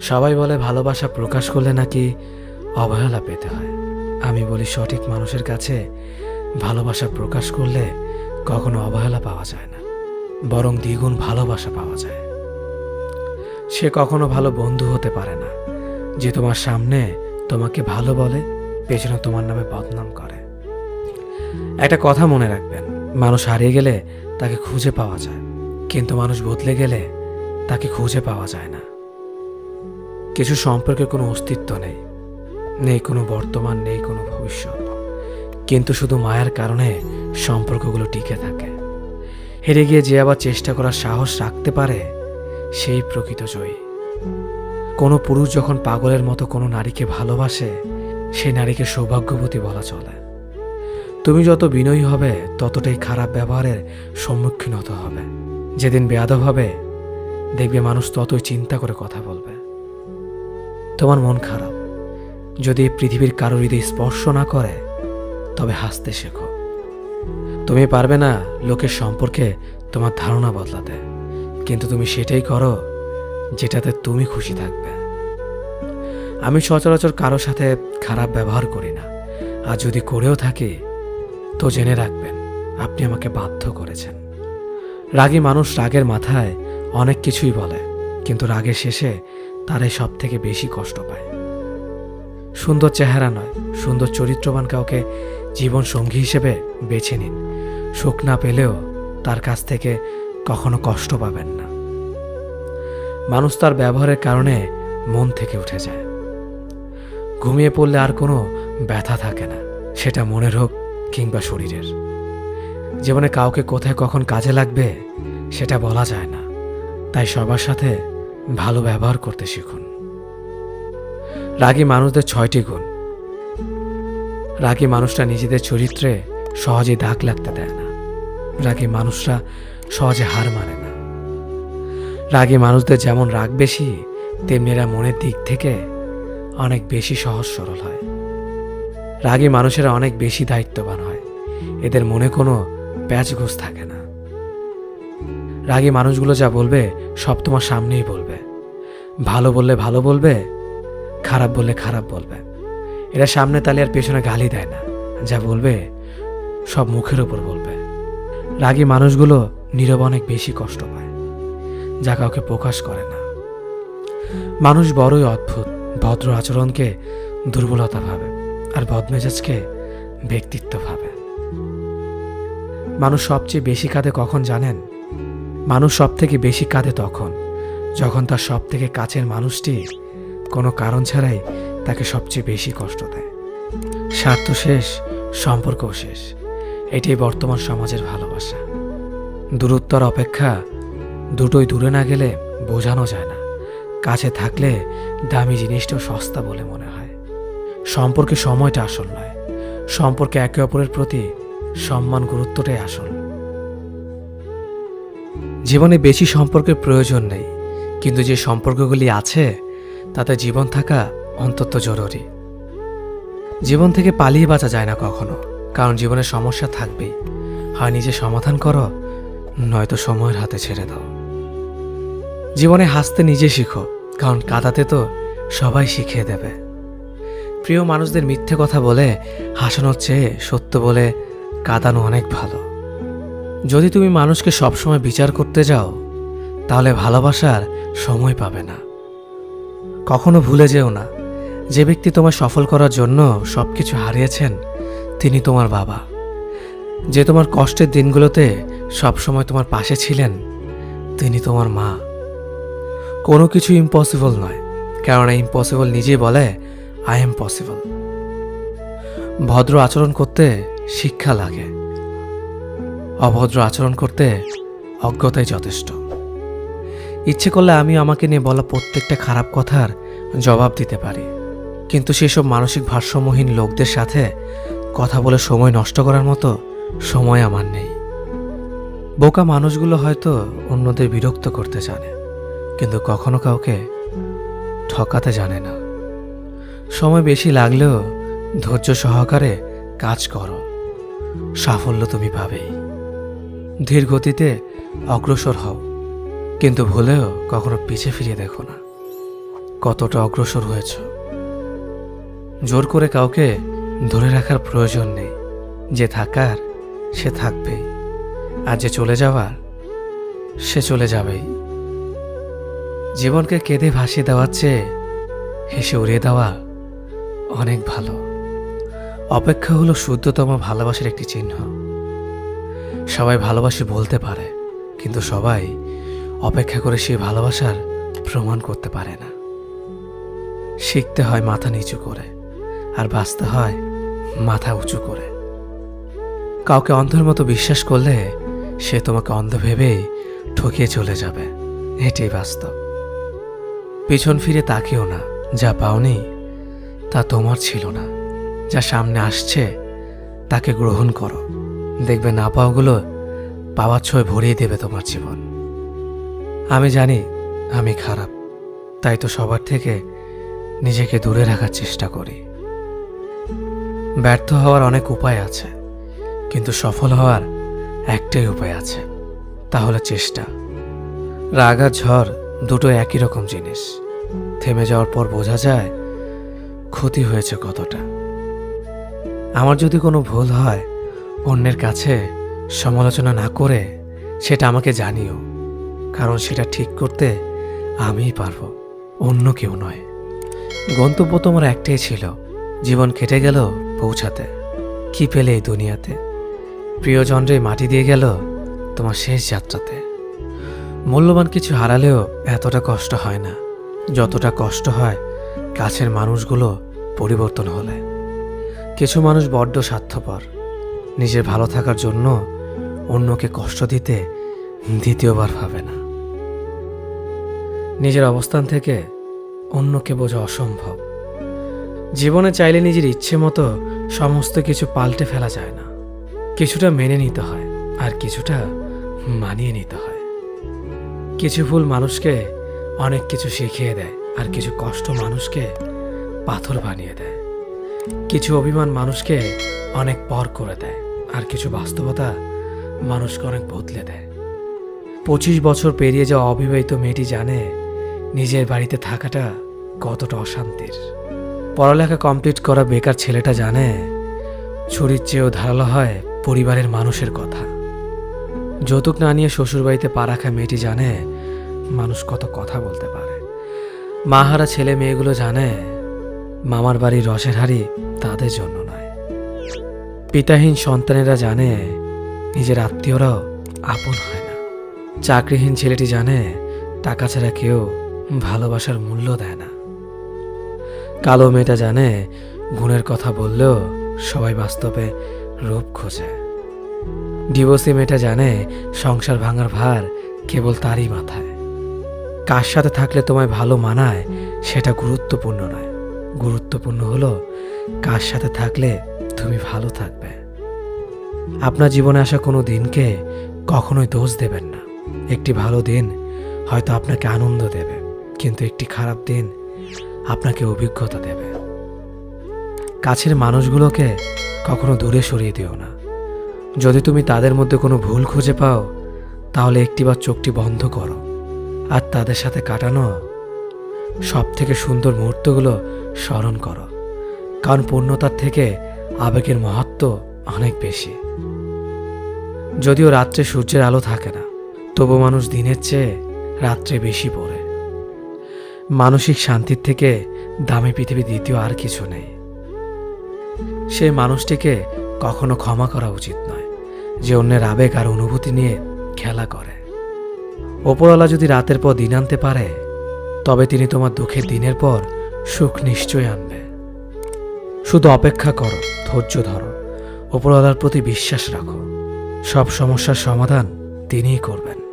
সবাই বলে ভালোবাসা প্রকাশ করলে নাকি অবহেলা পেতে হয়। আমি বলি সঠিক মানুষের কাছে ভালোবাসা প্রকাশ করলে কখনো অবহেলা পাওয়া যায় না, বরং দ্বিগুণ ভালোবাসা পাওয়া যায়। সে কখনো ভালো বন্ধু হতে পারে না, যে তোমার সামনে তোমাকে ভালো বলে, পেছনে তোমার নামে বদনাম করে। একটা কথা মনে রাখবেন, মানুষ হারিয়ে গেলে তাকে খুঁজে পাওয়া যায়, কিন্তু মানুষ বদলে গেলে তাকে খুঁজে পাওয়া যায় না। কিছু সম্পর্কের কোনো অস্তিত্ব নেই। নেই কোনো বর্তমান, নেই কোনো ভবিষ্যৎ। কিন্তু শুধু মায়ার কারণে সম্পর্কগুলো টিকে থাকে। হেরে গিয়ে যে আবার চেষ্টা করার সাহস রাখতে পারে, সেই প্রকৃত জয়ী। কোনো পুরুষ যখন পাগলের মতো কোনো নারীকে ভালোবাসে, সেই নারীকে সৌভাগ্যবতী বলা চলে। তুমি যত বিনয়ী হবে, ততটাই খারাপ ব্যবহারের সম্মুখীন হতে হবে। যেদিন বেয়াদব হবে, দেখবে মানুষ ততই চিন্তা করে কথা বলবে। তোমার মন খারাপ। যদি পৃথিবীর কারোর হৃদয় স্পর্শ না করে, তবে হাসতে শেখো। তুমি পারবে না লোকের সম্পর্কে তোমার ধারণা বদলাতে, কিন্তু তুমি সেটাই করো যেটাতে তুমি খুশি থাকবে। আমি সচরাচর কারোর সাথে খারাপ ব্যবহার করি না, আর যদি করেও থাকি, তো জেনে রাখবেন, আপনি আমাকে বাধ্য করেছেন। রাগী মানুষ রাগের মাথায় অনেক কিছুই বলে, কিন্তু রাগের শেষে তারাই সব থেকে বেশি কষ্ট পায়। সুন্দর চেহারা নয়, সুন্দর চরিত্রবান কাউকে জীবন সঙ্গী হিসেবে বেছে নিন। সুখ না পেলেও তার কাছ থেকে কখনো কষ্ট পাবেন না। মানুষ তার ব্যবহারের কারণে মন থেকে উঠে যায়। ঘুমিয়ে পড়লে আর কোনো ব্যথা থাকে না, সেটা মনের হোক কিংবা শরীরের। জীবনে কাউকে কোথায় কখন কাজে লাগবে, সেটা বলা যায় না। তাই সবার সাথে ভালো ব্যবহার করতে শিখুন। রাগী মানুষদের ছয়টি গুণ। রাগী মানুষরা নিজেদের চরিত্রে সহজে দাগ লাগতে দেয় না। রাগী মানুষরা সহজে হার মানে না। রাগী মানুষদের যেমন রাগ বেশি, তেমনি এরা মনের দিক থেকে অনেক বেশি সহজ সরল হয়। রাগী মানুষেরা অনেক বেশি দায়িত্ববান হয়। এদের মনে কোনো প্যাচগোছ থাকে না। রাগী মানুষগুলো যা বলবে, সব তোমার সামনেই বলবে। ভালো বললে ভালো বলবে, খারাপ বললে খারাপ বলবে। এরা সামনে তালে আর পেছনে গালি দেয় না। যা বলবে, সব মুখের ওপর বলবে। রাগী মানুষগুলো নীরব অনেক বেশি কষ্ট পায়, যা কাউকে প্রকাশ করে না। মানুষ বড়ই অদ্ভুত, ভদ্র আচরণকে দুর্বলতা ভাবে, আর বদমেজাজকে ব্যক্তিত্ব ভাবে। মানুষ সবচেয়ে বেশি কাঁদে কখন জানেন? মানুষ সব থেকে বেশি কাঁদে তখন। যখন তার সব থেকে কাছের মানুষটি কোনো কারণ ছাড়াই তাকে সবচেয়ে বেশি কষ্ট দেয়। স্বার্থ শেষ, সম্পর্কও শেষ। এটাই বর্তমান সমাজের ভালোবাসা। দূরত্বর অপেক্ষা দুটোই দূরে না গেলে বোঝানো যায় না। কাছে থাকলে দামি জিনিসটাও সস্তা বলে মনে হয়। সম্পর্কে সময়টা আসল নয়। সম্পর্কে একে অপরের প্রতি সম্মান গুরুত্বটাই আসল। জীবনে বেশি সম্পর্কের প্রয়োজন নেই, কিন্তু যে সম্পর্কগুলি আছে, তাতে জীবন থাকা অন্তত জরুরি। জীবন থেকে পালিয়ে বাঁচা যায় না কখনো, কারণ জীবনে সমস্যা থাকবেই। হয় নিজে সমাধান করো, নয়তো সময়ের হাতে ছেড়ে দাও। জীবনে হাসতে নিজে শিখো, কারণ কাদাতে তো সবাই শিখিয়ে দেবে। প্রিয় মানুষদের মিথ্যে কথা বলে, হাসানোর চেয়ে সত্য বলে কাঁদানো অনেক ভালো। যদি তুমি মানুষকে সবসময় বিচার করতে যাও, তাহলে ভালোবাসার সময় পাবে না। কখনো ভুলে যেও না, যে ব্যক্তি তোমার সফল করার জন্য সব কিছু হারিয়েছেন, তিনি তোমার বাবা। যে তোমার কষ্টের দিনগুলোতে সবসময় তোমার পাশে ছিলেন, তিনি তোমার মা। কোনো কিছু ইম্পসিবল নয়, কেননা ইম্পসিবল নিজেই বলে আই এম পসিবল ভদ্র আচরণ করতে শিক্ষা লাগে। অভদ্র আচরণ করতে অজ্ঞতাই যথেষ্ট। ইচ্ছে করলে আমি আমাকে নিয়ে বলা প্রত্যেকটা খারাপ কথার জবাব দিতে পারি। কিন্তু সেসব মানসিক ভারসাম্যহীন লোকদের সাথে কথা বলে সময় নষ্ট করার মতো সময় আমার নেই। বোকা মানুষগুলো হয়তো অন্যদের বিরক্ত করতে জানে, কিন্তু কখনো কাউকে ঠকাতে জানে না। সময় বেশি লাগলেও ধৈর্য সহকারে কাজ করো। সাফল্য তুমি পাবেই। ধীর গতিতে অগ্রসর হও। কিন্তু ভুলেও কখনো পিছে ফিরিয়ে দেখো না। কতটা অগ্রসর হয়েছ। জোর করে কাউকে ধরে রাখার প্রয়োজন নেই। যে থাকার, সে থাকবেই। আর যে চলে যাওয়ার, সে চলে যাবেই। জীবনকে কেঁদে ভাসিয়ে দেওয়ার চেয়ে হেসে উড়িয়ে দেওয়া অনেক ভালো। অপেক্ষা হলো শুদ্ধতম ভালোবাসার একটি চিহ্ন। সবাই ভালোবাসি বলতে পারে, কিন্তু সবাই অপেক্ষা করে সেই ভালোবাসার প্রমাণ করতে পারে না। শিখতে হয় মাথা নিচু করে, আর বাঁচতে হয় মাথা উঁচু করে। কাউকে অন্ধের মতো বিশ্বাস করলে সে তোমাকে অন্ধ ভেবেই ঠকিয়ে চলে যাবে। এটাই বাস্তব। পিছন ফিরে তাকিও না, যা পাওনি তা তোমার ছিল না। যা সামনে আসছে, তাকে গ্রহণ করো। দেখবে না পাওয়াগুলো পাওয়ার ছয় ভরিয়ে দেবে তোমার জীবন। আমি জানি আমি খারাপ, তাই তো সবার থেকে নিজেকে দূরে রাখার চেষ্টা করি। ব্যর্থ হওয়ার অনেক উপায় আছে, কিন্তু সফল হওয়ার একটাই উপায় আছে তাহলে চেষ্টা। রাগ আর ঝড় দুটো একই রকম জিনিস। থেমে যাওয়ার পর বোঝা যায় ক্ষতি হয়েছে কতটা। আমার যদি কোনো ভুল হয় অন্যের কাছে সমালোচনা না করে সেটা আমাকে জানিও, কারণ সেটা ঠিক করতে আমিই পারব, অন্য কেউ নয়। গন্তব্য তোমার একটাই ছিল, জীবন কেটে গেল পৌঁছাতে। কি পেলে এই দুনিয়াতে? প্রিয়জনরে মাটি দিয়ে গেল তোমার শেষ যাত্রাতে। মূল্যবান কিছু হারালেও এতটা কষ্ট হয় না, যতটা কষ্ট হয় কাছের মানুষগুলো পরিবর্তন হলে। কিছু মানুষ বড্ড স্বার্থপর নিজের ভালো থাকার জন্য অন্যকে কষ্ট দিতে দ্বিতীয়বার ভাবে না। নিজের অবস্থান থেকে অন্যকে বোঝা অসম্ভব। জীবনে চাইলে নিজের ইচ্ছে মতো সমস্ত কিছু পাল্টে ফেলা যায় না। কিছুটা মেনে নিতে হয় আর কিছুটা মানিয়ে নিতে হয়। কিছু ভুল মানুষকে অনেক কিছু শিখিয়ে দেয় আর কিছু কষ্ট মানুষকে পাথর বানিয়ে দেয়। কিছু অভিমান মানুষকে অনেক পর করে দেয়। আর কিছু বাস্তবতা মানুষকে অনেক বদলে দেয়। পঁচিশ বছর পেরিয়ে যাওয়া অবিবাহিত মেয়েটি জানে নিজের বাড়িতে থাকাটা কতটা অশান্তির। পড়ালেখা কমপ্লিট করা বেকার ছেলেটা জানে ছুরির চেয়েও ধারালো হয় পরিবারের মানুষের কথা। যৌতুক না নিয়ে শ্বশুরবাড়িতে পা রাখা মেয়েটি জানে মানুষ কত কথা বলতে পারে। মাহারা ছেলে মেয়েগুলো জানে মামার বাড়ির রসের হাড়ি তাদের জন্য নয় পিতাহীন সন্তানেরা জানে, নিজের আত্মীয়রাও আপন হয় না। চাকরিহীন ছেলেটি জানে, টাকা ছাড়া কেউ ভালোবাসার মূল্য দেয় না। কালো মেয়েটা জানে, গুণের কথা বললেও সবাই বাস্তবে রূপ খোঁজে। ডিভোর্সি মেয়েটা জানে, সংসার ভাঙার ভার কেবল তারই মাথায়। কার সাথে থাকলে তোমায় ভালো মানায়, সেটা গুরুত্বপূর্ণ নয়। গুরুত্বপূর্ণ হলো, কার সাথে থাকলে তুমি ভালো থাকবে। আপনার জীবনে আসা কোনো দিনকে কখনোই দোষ দেবেন না। একটি ভালো দিন হয়তো আপনাকে আনন্দ দেবে, কিন্তু একটি খারাপ দিন আপনাকে অভিজ্ঞতা দেবে। কাছের মানুষগুলোকে কখনো দূরে সরিয়ে দিও না। যদি তুমি তাদের মধ্যে কোনো ভুল খুঁজে পাও, তাহলে একটিবার চোখটি বন্ধ করো। আর তাদের সাথে কাটানো সব থেকে সুন্দর মুহূর্তগুলো স্মরণ করো। কারণ পূর্ণতার থেকে আবেগের মহত্ব অনেক বেশি। যদিও রাত্রে সূর্যের আলো থাকে না, তবু মানুষ দিনের চেয়ে রাত্রে বেশি পড়ে। মানসিক শান্তির থেকে দামি পৃথিবী দ্বিতীয় আর কিছু নেই। সেই মানুষটিকে কখনো ক্ষমা করা উচিত নয়, যে অন্যের আবেগ আর অনুভূতি নিয়ে খেলা করে। ওপরওয়ালা যদি রাতের পর দিন আনতে পারে, তবে তিনি তোমার দুঃখের দিনের পর সুখ নিশ্চয় আনবে। শুধু অপেক্ষা করো ধৈর্য ধরো ওপরওয়ালার প্রতি বিশ্বাস রাখো। সব সমস্যার সমাধান তিনিই করবেন।